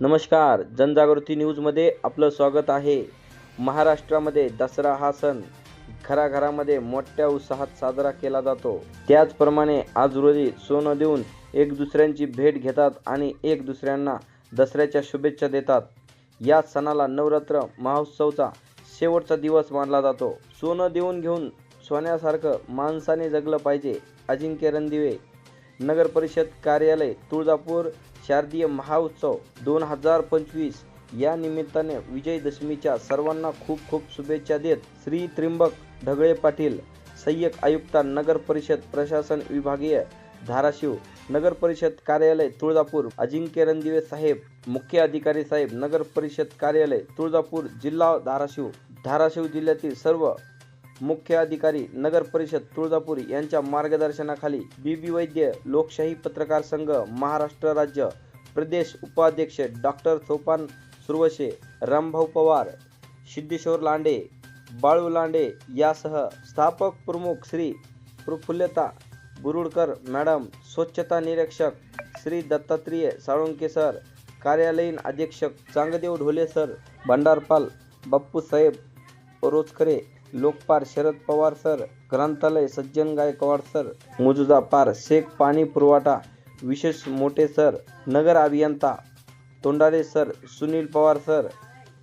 नमस्कार जनजागृती न्यूजमध्ये आपलं स्वागत आहे. महाराष्ट्रामध्ये दसरा हा सण घराघरामध्ये मोठ्या उत्साहात साजरा केला जातो. त्याचप्रमाणे आज रोजी सोनं देऊन एक दुसऱ्यांची भेट घेतात आणि एक दुसऱ्यांना दसऱ्याच्या शुभेच्छा देतात. या सणाला नवरात्र महोत्सवचा शेवटचा दिवस मानला जातो. सोनं देऊन घेऊन सोन्यासारखं माणसाने जगलं पाहिजे अजिंक्य रणदिवे नगर परिषद कार्यालय तुळजापूर शारदीय महाउत्सव दोन हजार पंचवीस या निमित्ताने विजयदशमीच्या सर्वांना खूप खूप शुभेच्छा देत श्री त्रिंबक ढगळे पाटील सहाय्यक आयुक्ता नगर परिषद प्रशासन विभागीय धाराशिव नगर परिषद कार्यालय तुळजापूर अजिंक्य रणदिवे साहेब मुख्य अधिकारी साहेब नगर परिषद कार्यालय तुळजापूर जिल्हा धाराशिव धाराशिव जिल्ह्यातील सर्व मुख्य अधिकारी नगर परिषद तुळजापूर यांच्या मार्गदर्शनाखाली बीबी वैद्य लोकशाही पत्रकार संघ महाराष्ट्र राज्य प्रदेश उपाध्यक्ष डॉक्टर सोपान सुरवशे रामभाऊ पवार सिद्धेश्वर लांडे बाळू लांडे यासह स्थापक प्रमुख श्री प्रफुल्लता बुरुडकर मॅडम स्वच्छता निरीक्षक श्री दत्तात्रेय साळुंके सर कार्यालयीन अधीक्षक चांगदेव ढोले सर भंडारपाल बाप्पू साहेब लोकपार लोकपाल शरद पवार सर ग्रंथालय सज्जन गायकवाड सर मुजुजा पार शेख पाणी पुरवठा विशेष मोठे सर नगर अभियंता Tondare sir Sunil Pawar sir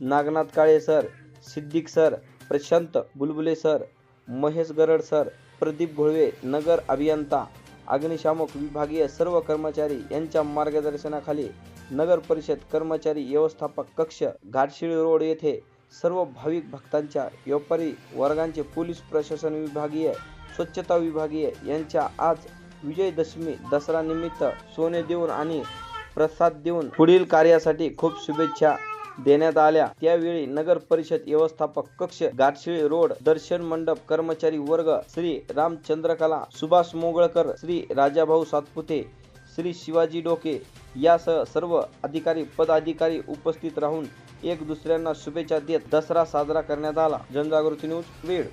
Nagnath Kale sir Siddique sir Prashant Bulbule sir Mahesh Garad sir Pradeep Gholve नगर अभियंता अग्निशामक विभागीय सर्व कर्मचारी यांच्या मार्गदर्शनाखाली नगर परिषद कर्मचारी व्यवस्थापक कक्ष घाटशिळी रोड येथे सर्व भाविक भक्तांच्या व्यापारी वर्गांचे पोलीस प्रशासन विभागीय स्वच्छता विभागीय यांच्या आज विजयदशमी दसरा निमित्त सोने देऊन आणि प्रसाद देऊन पुढील कार्यासाठी खूप शुभेच्छा देण्यात आल्या. त्यावेळी नगर परिषद व्यवस्थापक कक्ष गाठशिळी रोड दर्शन मंडप कर्मचारी वर्ग श्री रामचंद्रकला सुभाष मोगळकर श्री राजाभाऊ सातपुते श्री शिवाजी डोके यासह सर्व अधिकारी पदाधिकारी उपस्थित राहून एक दुसऱ्यांना शुभेच्छा देत दसरा साजरा करण्यात आला. जनजागृती न्यूज वेळ